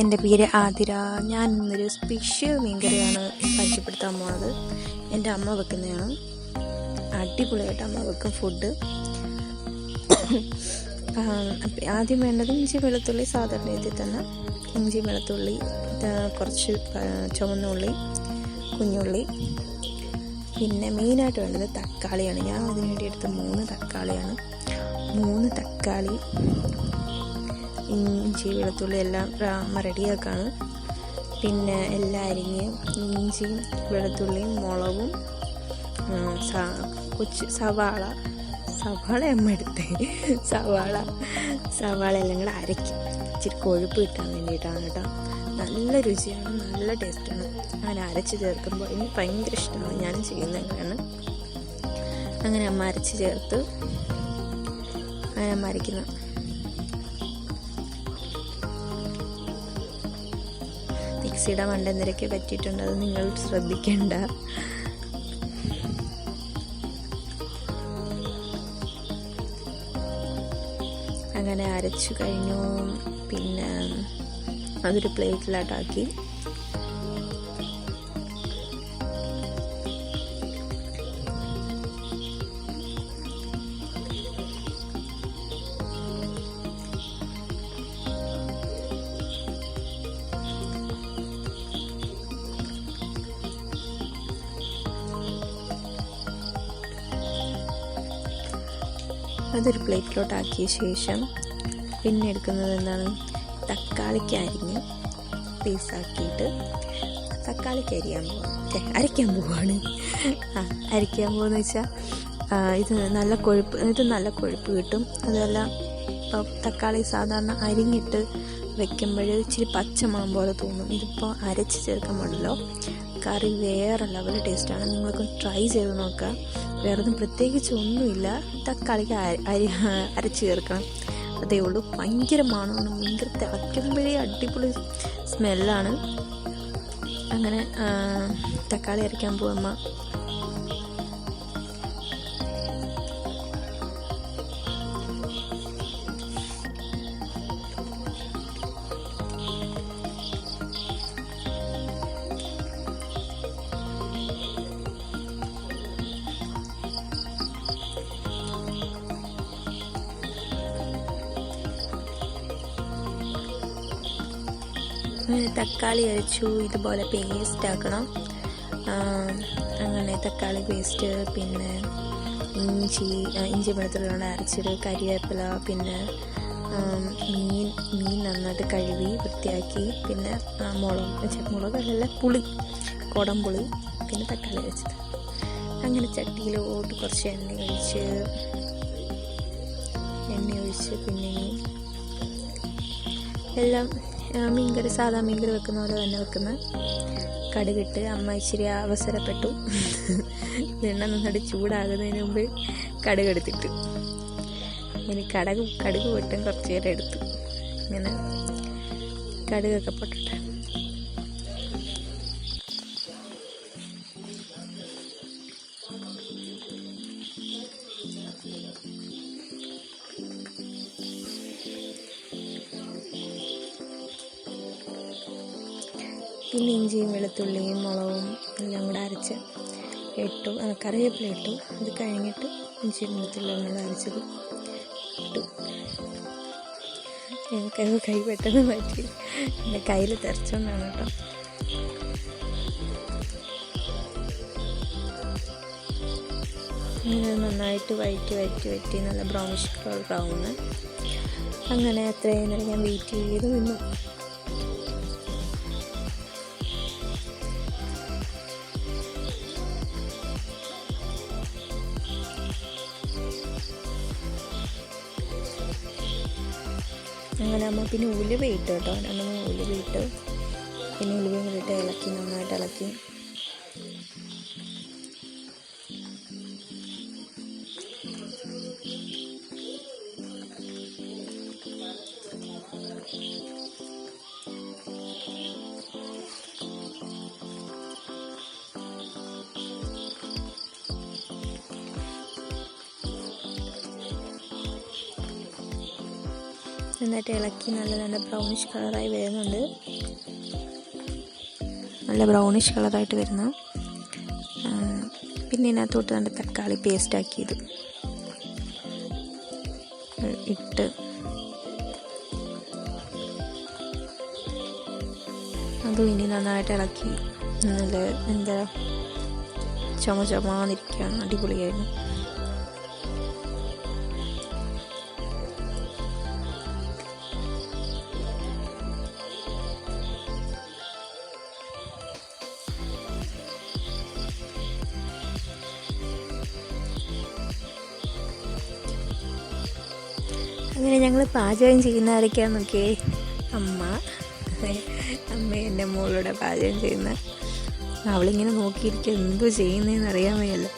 എന്റെ പേര് ആതിര. ഞാൻ ഇന്നൊരു സ്പെഷ്യൽ മീൻകറിയാണ് പരിചയപ്പെടുത്താൻ പോണത്. എന്റെ അമ്മ വെക്കുന്നതാണ്. അടിപൊളിയായിട്ട് അമ്മ വെക്കും ഫുഡ് ആദ്യം വേണ്ടത് ഇഞ്ചി വെളുത്തുള്ളി സാധാരണ രീതിയിൽ തന്നെ. ഇഞ്ചി വെളുത്തുള്ളി കുറച്ച് ചുവന്നുള്ളി കുഞ്ഞുള്ളി പിന്നെ മെയിനായിട്ട് വേണ്ടത് തക്കാളിയാണ്. ഞാൻ അതിന് വേണ്ടി എടുത്ത മൂന്ന് തക്കാളിയാണ്. മൂന്ന് തക്കാളി ഇഞ്ചി വെളുത്തുള്ളി എല്ലാം റെഡിയാക്കാണ്. പിന്നെ എല്ലാം അരിഞ്ഞ് ഇഞ്ചിയും വെളുത്തുള്ളിയും മുളകും കൊച്ച് സവാള സവാള അമ്മ എടുത്തേ. സവാള സവാള എല്ലാം കൂടെ അരയ്ക്കും. ഇച്ചിരി കൊഴുപ്പ് കിട്ടാൻ വേണ്ടിയിട്ടാണ് കേട്ടോ. നല്ല രുചിയാണ് നല്ല ടേസ്റ്റാണ്. അങ്ങനെ അരച്ച് ചേർക്കുമ്പോൾ എനിക്ക് ഭയങ്കര ഇഷ്ടമാണ് ഞാൻ ചെയ്യുന്നതാണ് അങ്ങനെ അമ്മ അരച്ച് ചേർത്ത് അങ്ങനെ അമ്മ അരയ്ക്കുന്ന. മിക്സിയുടെ മണ്ടെന്തിരൊക്കെ പറ്റിയിട്ടുണ്ട് അത് നിങ്ങൾ ശ്രദ്ധിക്കേണ്ട. അങ്ങനെ അരച്ചു കഴിഞ്ഞു. പിന്നെ അതൊരു പ്ലേറ്റിലോട്ടാക്കി. അതൊരു പ്ലേറ്റിലോട്ടാക്കിയ ശേഷം പിന്നെ എടുക്കുന്നത് എന്താണ്? തക്കാളിക്ക് അരിഞ്ഞ് പീസാക്കിയിട്ട് തക്കാളിക്ക് അരിയാൻ പോകും അരയ്ക്കാൻ പോവാണ്. ആ അരയ്ക്കാൻ പോകുന്ന വെച്ചാൽ ഇത് നല്ല കൊഴുപ്പ് ഇത് നല്ല കൊഴുപ്പ് കിട്ടും. അതുമല്ല തക്കാളി സാധാരണ അരിഞ്ഞിട്ട് വെക്കുമ്പോൾ ഇച്ചിരി പച്ചമണം പോലെ തോന്നും. ഇതിപ്പോൾ അരച്ച് ചേർക്കുമ്പോഴല്ലോ കറി വേറെ ലെവൽ ടേസ്റ്റാണ് നിങ്ങളൊക്കെ ട്രൈ ചെയ്ത് നോക്കുക വേറെ ഒന്നും പ്രത്യേകിച്ച് ഒന്നുമില്ല. തക്കാളിക്ക് അരി അരച്ച് ചേർക്കണം. അതേ ഉള്ളൂ. ഭയങ്കര മണമാണ്. ഭയങ്കര തിളയ്ക്കുമ്പോഴേ അടിപൊളി സ്മെല്ലാണ് അങ്ങനെ തക്കാളി അരയ്ക്കാൻ പോകുമ്മ തക്കാളി അരച്ചു ഇതുപോലെ പേസ്റ്റ് ആക്കണം. അങ്ങനെ തക്കാളി പേസ്റ്റ് പിന്നെ ഇഞ്ചി ഇഞ്ചി വെളുത്തുള്ളിയോടെ അരച്ചത് കരിവേപ്പില പിന്നെ മീൻ മീൻ നന്നായിട്ട് കഴുകി വൃത്തിയാക്കി പിന്നെ മുളക് മുളകല്ല പുളി കുടംപുളി പിന്നെ തക്കാളി അരച്ചത് അങ്ങനെ ചട്ടിയിലോട്ട് കുറച്ച് എണ്ണ ഒഴിച്ച് എണ്ണ ഒഴിച്ച് പിന്നെ എല്ലാം മീൻകറി സാധാ മീൻകറി വെക്കുന്ന പോലെ തന്നെ വെക്കുന്ന. കടുകിട്ട് അമ്മ ഇച്ചിരി അവസരപ്പെട്ടു. എണ്ണ നന്നായിട്ട് ചൂടാകുന്നതിന് മുമ്പ് കടുക് എടുത്തിട്ട്. ഇനി കടക് കടുക് പൊട്ടും കുറച്ച് നേരം എടുത്തു. ഇങ്ങനെ കടുകൊക്കെ പൊട്ടട്ടെ. പിന്നെ ഇഞ്ചിയും വെളുത്തുള്ളിയും മുളകും എല്ലാം കൂടെ അരച്ച് ഇട്ടു. കറിവേപ്പില ഇട്ടു. അത് കഴിഞ്ഞിട്ട് ഇഞ്ചിയും വെളുത്തുള്ളിയും കൂടെ അരച്ചത് ഇട്ടു. എനിക്കത് കൈ പെട്ടെന്ന് പറ്റി എന്റെ കയ്യിൽ തെറച്ചുകൊണ്ടാണ് കേട്ടോ. അങ്ങനെ നന്നായിട്ട് വഴറ്റി വഴറ്റി വഴറ്റി നല്ല ബ്രൗണിഷ് കളർ ബ്രൗണ് അങ്ങനെ അത്രയും നേരം ഞാൻ വെയിറ്റ് ചെയ്ത് നിന്നു. അങ്ങനെ നമ്മൾ പിന്നെ ഉലുവ ഇട്ട് കേട്ടോ. രണ്ടു ഉലുവ ഇട്ട്. പിന്നെ ഉലുവയും കൂടി ഇട്ട് ഇളക്കി നന്നായിട്ട് ഇളക്കി. നന്നായിട്ട് ഇളക്കി നല്ല നല്ല ബ്രൗണിഷ് കളറായി വരുന്നുണ്ട്. നല്ല ബ്രൗണിഷ് കളറായിട്ട് വരുന്നു. പിന്നെ ഇതിനകത്തോട്ട് നല്ല തക്കാളി പേസ്റ്റ് ആക്കിയത്. ഇട്ട്. അതും ഇനി നന്നായിട്ട് ഇളക്കി. നല്ല എന്താ ചുമ ചുമാന്നിരിക്കുകയാണ്. അടിപൊളിയായിരുന്നു. അങ്ങനെ ഞങ്ങൾ പാചകം ചെയ്യുന്ന ആരൊക്കെയാന്ന് നോക്കിയേ. അമ്മ. അമ്മ എന്റെ മോളുടെ പാചകം ചെയ്യുന്ന. അവളിങ്ങനെ നോക്കിയിരിക്കുക എന്തോ ചെയ്യുന്നതെന്ന് അറിയാൻ വയ്യല്ലോ.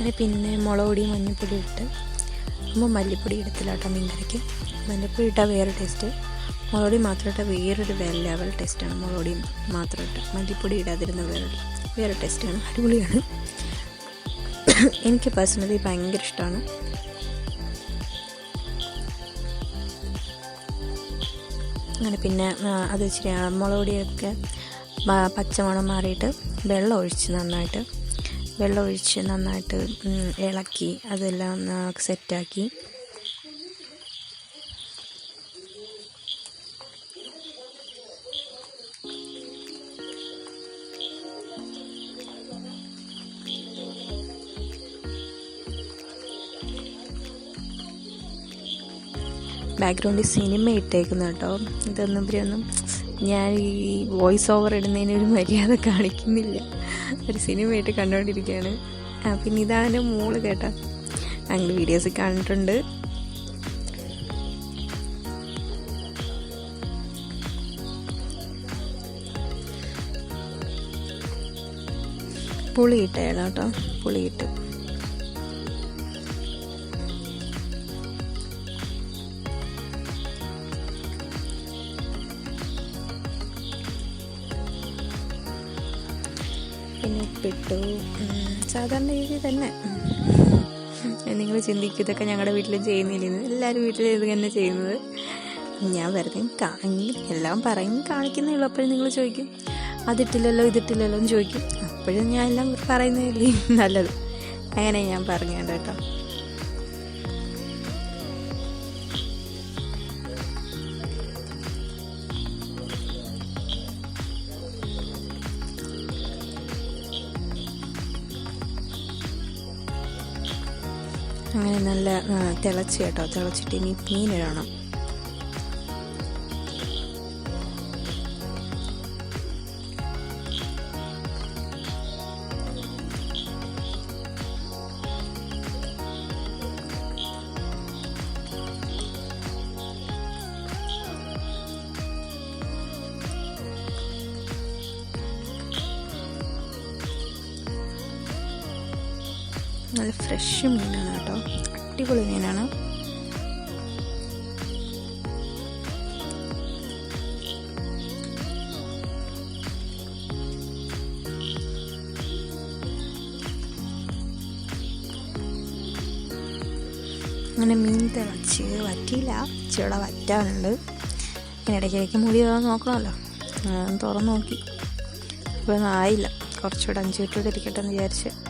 അങ്ങനെ പിന്നെ മുളക് പൊടി മഞ്ഞൾപ്പൊടി ഇട്ട് നമ്മൾ മല്ലിപ്പൊടി ഇടത്തില്ല കേട്ടോ മീൻകറിക്ക്. മല്ലിപ്പൊടി ഇട്ടാൽ വേറെ ടേസ്റ്റ് മുളക് പൊടി മാത്രം ഇട്ടാൽ വേറൊരു ലെവൽ ടേസ്റ്റാണ് മുളക് പൊടി മാത്രം ഇട്ട്. മല്ലിപ്പൊടി ഇടാതിരുന്ന വേറെ വേറെ ടേസ്റ്റാണ് അടിപൊളിയാണ്. എനിക്ക് പേഴ്സണലി ഭയങ്കര ഇഷ്ടമാണ് അങ്ങനെ പിന്നെ അത് ഇച്ചിരി ആ, മുളക് പൊടിയൊക്കെ പച്ചമണം മാറിയിട്ട് വെള്ളം ഒഴിച്ച് നന്നായിട്ട് വെള്ളം ഒഴിച്ച് നന്നായിട്ട് ഇളക്കി അതെല്ലാം സെറ്റാക്കി. ബാക്ക്ഗ്രൗണ്ടിൽ സിനിമ ഇട്ടേക്കുന്ന കേട്ടോ. ഇതൊന്നും ഇവരൊന്നും ഞാൻ ഈ വോയിസ് ഓവർ ഇടുന്നതിന് ഒരു മര്യാദ കാണിക്കുന്നില്ല. ഒരു സിനിമയായിട്ട് കണ്ടുകൊണ്ടിരിക്കുകയാണ് പിന്നെ ഇതാണ് മോൾ കേട്ടോ. ഞങ്ങൾ വീഡിയോസ് കണ്ടിട്ടുണ്ട് പുളിയിട്ടേടാ കേട്ടോ. പുളിയിട്ട്. പിന്നെ ഉപ്പിട്ടു സാധാരണ രീതി തന്നെ. നിങ്ങൾ ചിന്തിക്കും ഇതൊക്കെ ഞങ്ങളുടെ വീട്ടിലും ചെയ്യുന്നില്ലെന്ന് എല്ലാവരും വീട്ടിലും ഇത് തന്നെ ചെയ്യുന്നത്. ഞാൻ വെറുതെ കാണി എല്ലാം പറയും കാണിക്കുന്നേ ഉള്ളൂ. അപ്പോഴും നിങ്ങൾ ചോദിക്കും അതിട്ടില്ലല്ലോ ഇതിട്ടില്ലല്ലോ എന്ന് ചോദിക്കും. അപ്പോഴും ഞാൻ എല്ലാം പറയുന്നതല്ലേ? നല്ലത്. അങ്ങനെ ഞാൻ പറഞ്ഞു കേട്ടോ. അങ്ങനെ നല്ല തിളച്ച് കേട്ടോ. തിളച്ചിട്ട് ഇനി മീനിടണം നല്ല ഫ്രഷ് മീനാണ്. അടിപൊളി മീനാണ്. അങ്ങനെ മീൻ തിളച്ച് വറ്റിയില്ല ഇച്ചിരി വറ്റാനുണ്ട്. ഇങ്ങനെ ഇടയ്ക്കിടയ്ക്ക് മുടി തുറന്ന് നോക്കണമല്ലോ. തുറന്നു തുറന്ന് നോക്കി. അപ്പോൾ ഒന്നും ആയില്ല. കുറച്ചുകൂടെ അഞ്ച് മിനിറ്റ് കൂടെ ഇരിക്കട്ടെ എന്ന് വിചാരിച്ച്.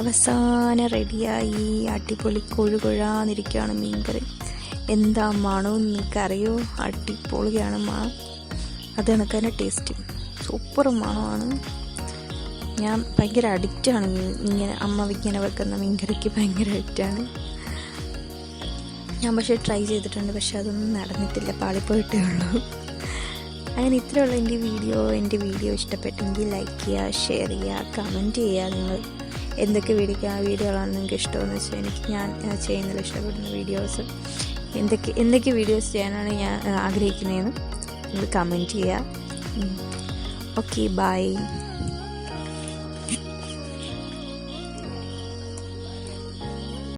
അവസാനം റെഡിയായി അടിപൊളി കൊഴുകൊഴാന്നിരിക്കുകയാണ് മീൻകറി. എന്താ മണമെന്ന് നിനക്കറിയോ അടിപൊളിയാണ് മണം അത് കണക്ക് തന്നെ ടേസ്റ്റ് സൂപ്പർ മണമാണ്. ഞാൻ ഭയങ്കര അഡിക്റ്റാണ് ഇങ്ങനെ അമ്മ ഇങ്ങനെ വെക്കുന്ന മീൻകറിക്ക് ഭയങ്കര അഡിക്റ്റാണ് ഞാൻ പക്ഷേ ട്രൈ ചെയ്തിട്ടുണ്ട് പക്ഷെ അതൊന്നും നടന്നിട്ടില്ല. പാളിപ്പോയിട്ടേ ഉള്ളൂ. അങ്ങനെ ഇത്രയുള്ള എന്റെ വീഡിയോ എന്റെ വീഡിയോ ഇഷ്ടപ്പെട്ടെങ്കിൽ ലൈക്ക് ചെയ്യുക ഷെയർ ചെയ്യുക കമന്റ് ചെയ്യുക. നിങ്ങൾ എന്തൊക്കെ വീഡിയോ വീഡിയോകളാണ് നിങ്ങൾക്ക് ഇഷ്ടമെന്ന് വെച്ചാൽ എനിക്ക് ഞാൻ ആ, ചെയ്യുന്നതിൽ ഇഷ്ടപ്പെടുന്ന വീഡിയോസ് എന്തൊക്കെ എന്തൊക്കെ വീഡിയോസ് ചെയ്യാനാണ് ഞാൻ ആ, ആഗ്രഹിക്കുന്നതെന്ന് നിങ്ങൾ കമന്റ് ചെയ്യുക. Okay bye